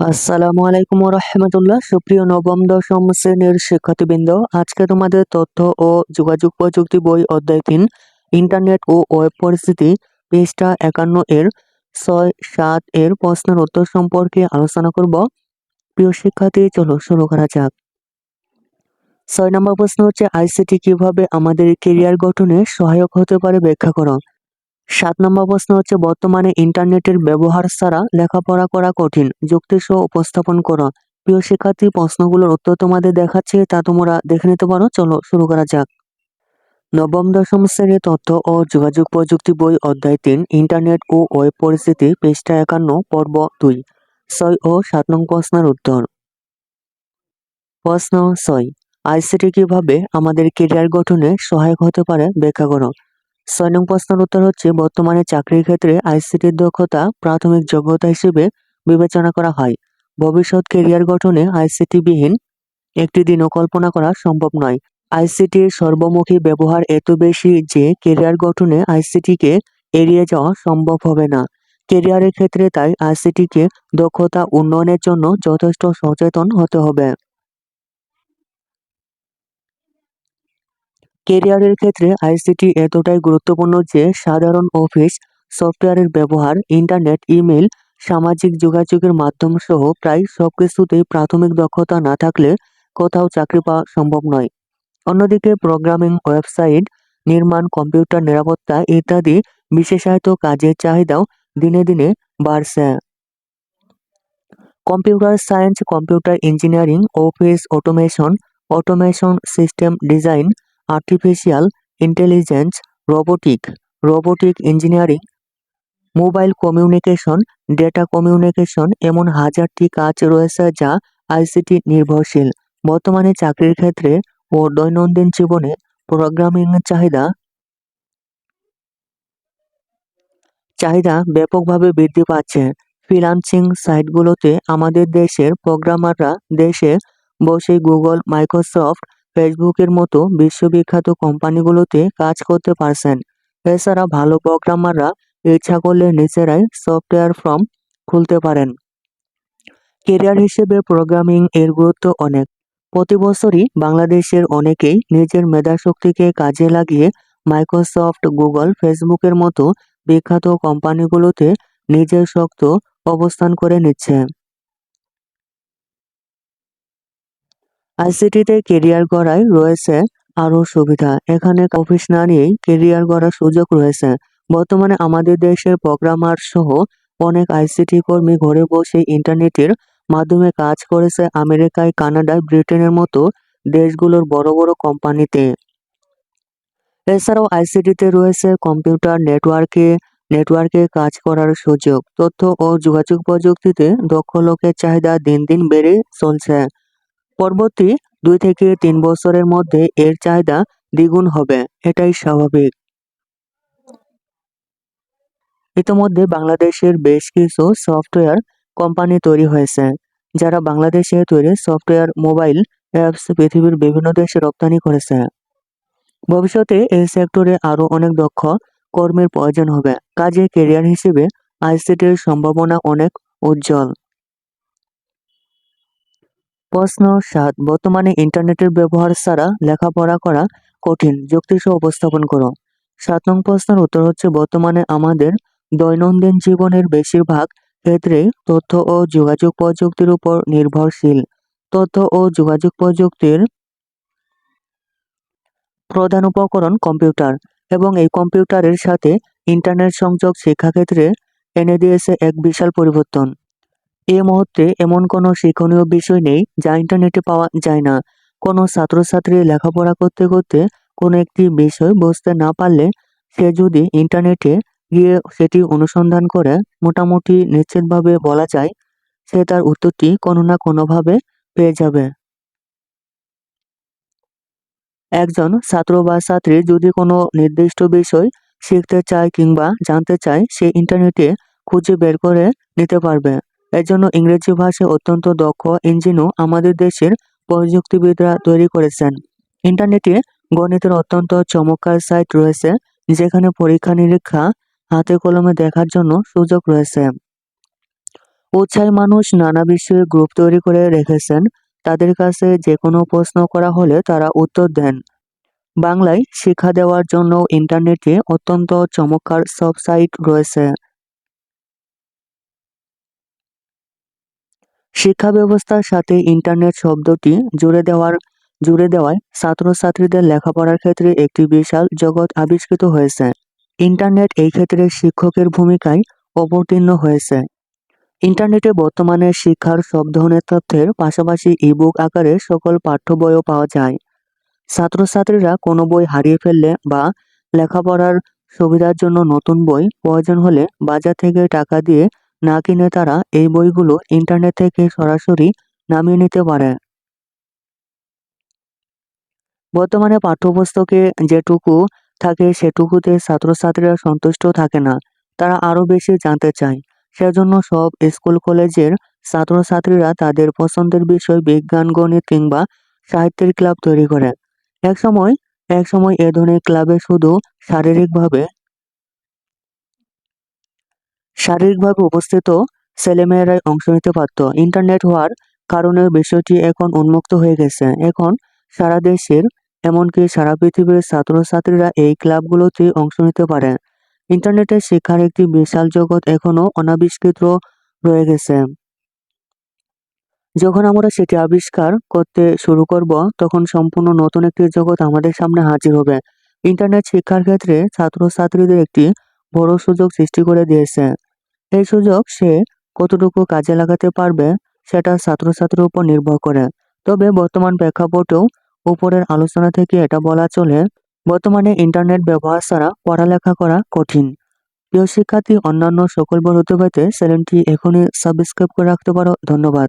আসসালামু আলাইকুম রহমতুল্লাহ। সুপ্রিয় নবম, দশম শ্রেণির শিক্ষার্থীবৃন্দ, আজকে তোমাদের তথ্য ও যোগাযোগ প্রযুক্তি বই অধ্যায় তিন, ইন্টারনেট ও ওয়েব পরিস্থিতি, পৃষ্ঠা একান্ন এর ছয় সাত এর প্রশ্নের উত্তর সম্পর্কে আলোচনা করব। প্রিয় শিক্ষার্থী, চলো শুরু করা যাক। ছয় নম্বর প্রশ্ন হচ্ছে, আইসিটি কীভাবে আমাদের কেরিয়ার গঠনে সহায়ক হতে পারে? ব্যাখ্যা করো। সাত নম্বর প্রশ্ন হচ্ছে, বর্তমানে ইন্টারনেটের ব্যবহার ছাড়া লেখাপড়া করা কঠিন। যুক্তিসহ উপস্থাপন করো। প্রিয় শিক্ষার্থী, প্রশ্নগুলোর উত্তর তোমাদের দেখাচ্ছে, তা তোমরা দেখে নিতে পারো। চলো শুরু করা যাক। নবম দশম শ্রেণির তথ্য ও যোগাযোগ প্রযুক্তি বই অধ্যায় তিন, ইন্টারনেট ও ওয়েব পরিস্থিতি, পৃষ্ঠা একান্ন, পর্ব দুই, ছয় ও সাত নং প্রশ্নের উত্তর। প্রশ্ন ছয়, আইসিটি কীভাবে আমাদের কেরিয়ার গঠনে সহায়ক হতে পারে? ব্যাখ্যা করো। ছয় নং প্রশ্নের উত্তর হচ্ছে, বর্তমানে চাকরির ক্ষেত্রে আইসিটির দক্ষতা প্রাথমিক যোগ্যতা হিসেবে বিবেচনা করা হয়। ভবিষ্যৎ কেরিয়ার গঠনে আইসিটি বিহীন একটি দিনও কল্পনা করা সম্ভব নয়। আইসিটির সর্বমুখী ব্যবহার এত বেশি যে কেরিয়ার গঠনে আইসিটিকে এড়িয়ে যাওয়া সম্ভব হবে না। কেরিয়ারের ক্ষেত্রে তাই আইসিটিকে দক্ষতা উন্নয়নের জন্য যথেষ্ট সচেতন হতে হবে। কেরিয়ারের ক্ষেত্রে আইসিটি এতটাই গুরুত্বপূর্ণ যে সাধারণ অফিস, সফটওয়্যারের ব্যবহার, ইন্টারনেট, ইমেল, সামাজিক যোগাযোগের মাধ্যম সহ প্রায় সব কিছুতেই প্রাথমিক দক্ষতা না থাকলে কোথাও চাকরি পাওয়া সম্ভব নয়। অন্যদিকে প্রোগ্রামিং ওয়েবসাইট, নির্মাণ, কম্পিউটার নিরাপত্তা ইত্যাদি বিশেষায়িত কাজের চাহিদাও দিনে দিনে বাড়ছে। Computer science, computer engineering, office automation automation system design artificial intelligence robotic robotic engineering mobile communication data communication এমন হাজারটি কাজ রয়েছে যা আইসিটি নির্ভরশীল। বর্তমানে চাকরির ক্ষেত্রে ও দৈনন্দিন জীবনে প্রোগ্রামিং চাহিদা চাহিদা ব্যাপকভাবে বৃদ্ধি পাচ্ছে। ফ্রিলান্সিং সাইটগুলোতে আমাদের দেশের প্রোগ্রামাররা দেশে বসে গুগল মাইক্রোসফট ফেসবুকের মতো বিশ্ববিখ্যাত কোম্পানিগুলোতে কাজ করতে পারছেন। এছাড়া ভালো প্রোগ্রামাররা ইচ্ছা করলে নিজেরাই সফটওয়্যার ফর্ম খুলতে পারেন। কেরিয়ার হিসেবে প্রোগ্রামিং এর গুরুত্ব অনেক। প্রতি বছরই বাংলাদেশের অনেকেই নিজের মেধাশক্তিকে কাজে লাগিয়ে মাইক্রোসফট গুগল ফেসবুকের মতো বিখ্যাত কোম্পানিগুলোতে নিজের শক্ত অবস্থান করে নিচ্ছে। আইসিটিতে কেরিয়ার গড়ায় রয়েছে আরও সুবিধা। এখানে অফিস না নিয়েই কেরিয়ার গড়ার সুযোগ রয়েছে। বর্তমানে আমাদের দেশের প্রোগ্রামার সহ অনেক আইসিটি কর্মী ঘরে বসে ইন্টারনেটের মাধ্যমে কাজ করেছে আমেরিকায়, কানাডায়, ব্রিটেনের মতো দেশগুলোর বড় বড় কোম্পানিতে। এছাড়াও আইসিটিতে রয়েছে কম্পিউটার নেটওয়ার্কে নেটওয়ার্কে কাজ করার সুযোগ। তথ্য ও যোগাযোগ প্রযুক্তিতে দক্ষ লোকের চাহিদা দিন দিন বেড়ে চলছে। পরবর্তী দুই থেকে তিন বছরের মধ্যে এর চাহিদা দ্বিগুণ হবে, এটাই স্বাভাবিক। ইতিমধ্যে বাংলাদেশের বেশ কিছু সফটওয়্যার কোম্পানি তৈরি হয়েছে, যারা বাংলাদেশে তৈরি সফটওয়্যার, মোবাইল অ্যাপস, পৃথিবীর বিভিন্ন দেশে রপ্তানি করেছে। ভবিষ্যতে এই সেক্টরে আরও অনেক দক্ষ কর্মীর প্রয়োজন হবে, কাজে কেরিয়ার হিসেবে আইসিটির সম্ভাবনা অনেক উজ্জ্বল। প্রশ্ন সাত, বর্তমানে ইন্টারনেটের ব্যবহার ছাড়া লেখাপড়া করা কঠিন। যুক্তিসহ উপস্থাপন করো। সাত নং প্রশ্নের উত্তর হচ্ছে, বর্তমানে আমাদের দৈনন্দিন জীবনের বেশিরভাগ ক্ষেত্রে তথ্য ও যোগাযোগ প্রযুক্তির উপর নির্ভরশীল। তথ্য ও যোগাযোগ প্রযুক্তির প্রধান উপকরণ কম্পিউটার এবং এই কম্পিউটারের সাথে ইন্টারনেট সংযোগ শিক্ষাক্ষেত্রে এনে দিয়েছে এক বিশাল পরিবর্তন। এ মুহূর্তে এমন কোনো শিক্ষণীয় বিষয় নেই যা ইন্টারনেটে পাওয়া যায় না। কোনো ছাত্রছাত্রী লেখাপড়া করতে করতে কোনো একটি বিষয় বুঝতে না পারলে সে যদি ইন্টারনেটে গিয়ে সেটি অনুসন্ধান করে মোটামুটি নিশ্চিতভাবে বলা যায়, সে তার উত্তরটি কোনো না কোনোভাবে পেয়ে যাবে। একজন ছাত্র বা ছাত্রী যদি কোনো নির্দিষ্ট বিষয় শিখতে চায় কিংবা জানতে চায়, সে ইন্টারনেটে খুঁজে বের করে নিতে পারবে। এজন্য ইংরেজি ভাষায় অত্যন্ত দক্ষ ইঞ্জিনও আমাদের দেশের প্রযুক্তিবিদরা তৈরি করেছেন। ইন্টারনেটে গণিতের অত্যন্ত চমৎকার সাইট রয়েছে, যেখানে পরীক্ষা নিরীক্ষা, হাতে কলমে দেখার জন্য সুযোগ রয়েছে। উৎসাহী মানুষ নানা বিষয়ে গ্রুপ তৈরি করে রেখেছেন। তাদের কাছে যে কোনো প্রশ্ন করা হলে তারা উত্তর দেন। বাংলায় শিক্ষা দেওয়ার জন্য ইন্টারনেটে অত্যন্ত চমৎকার সব সাইট রয়েছে। শিক্ষা ব্যবস্থার সাথে ইন্টারনেট শব্দটি জুড়ে দেওয়ার, জুড়ে দেওয়ায় ছাত্রছাত্রীদের লেখাপড়ার ক্ষেত্রে একটি বিশাল জগৎ আবিষ্কৃত হয়েছে। ইন্টারনেট এই ক্ষেত্রে শিক্ষকের ভূমিকায় অবতীর্ণ হয়েছে। ইন্টারনেটে বর্তমানে শিক্ষার সব ধরনের তথ্যের পাশাপাশি ইবুক আকারে সকল পাঠ্য বইও পাওয়া যায়। ছাত্রছাত্রীরা কোনো বই হারিয়ে ফেললে বা লেখাপড়ার সুবিধার জন্য নতুন বই প্রয়োজন হলে বাজার থেকে টাকা দিয়ে না কিনে তারা এই বইগুলো ইন্টারনেট থেকে সরাসরি নামিয়ে নিতে পারে। বর্তমানে পাঠ্যপুস্তকে যেটুকু থাকে সেটুকুতে ছাত্রছাত্রীরা সন্তুষ্ট থাকে না। তারা আরও বেশি জানতে চায়। সেজন্য সব স্কুল, কলেজের ছাত্রছাত্রীরা তাদের পছন্দের বিষয় বিজ্ঞান, গণিত কিংবা সাহিত্যের ক্লাব তৈরি করে। একসময় একসময় এ ধরনের ক্লাবে শুধু শারীরিকভাবে শারীরিকভাবে উপস্থিত ছেলেমেয়েরাই অংশ নিতে পারত। ইন্টারনেট হওয়ার কারণে বিষয়টি এখন উন্মুক্ত হয়ে গেছে। এখন সারা দেশের, এমনকি সারা পৃথিবীর ছাত্রছাত্রীরা এই ক্লাবগুলোতে অংশ নিতে পারে। ইন্টারনেটের শিক্ষার একটি বিশাল জগৎ এখনও অনাবিষ্কৃত রয়ে গেছে। যখন আমরা সেটি আবিষ্কার করতে শুরু করব, তখন সম্পূর্ণ নতুন একটি জগৎ আমাদের সামনে হাজির হবে। ইন্টারনেট শিক্ষার ক্ষেত্রে ছাত্রছাত্রীদের একটি বড় সুযোগ সৃষ্টি করে দিয়েছে। এই সুযোগ সে কতটুকু কাজে লাগাতে পারবে, সেটা ছাত্রছাত্রীর উপর নির্ভর করে। তবে বর্তমান প্রেক্ষাপটেও উপরের আলোচনা থেকে এটা বলা চলে, বর্তমানে ইন্টারনেট ব্যবহার ছাড়া পড়ালেখা করা কঠিন। প্রিয় শিক্ষার্থী, অন্যান্য সকল বড় পেতে চ্যানেলটি এখনই সাবস্ক্রাইব করে রাখতে পারো। ধন্যবাদ।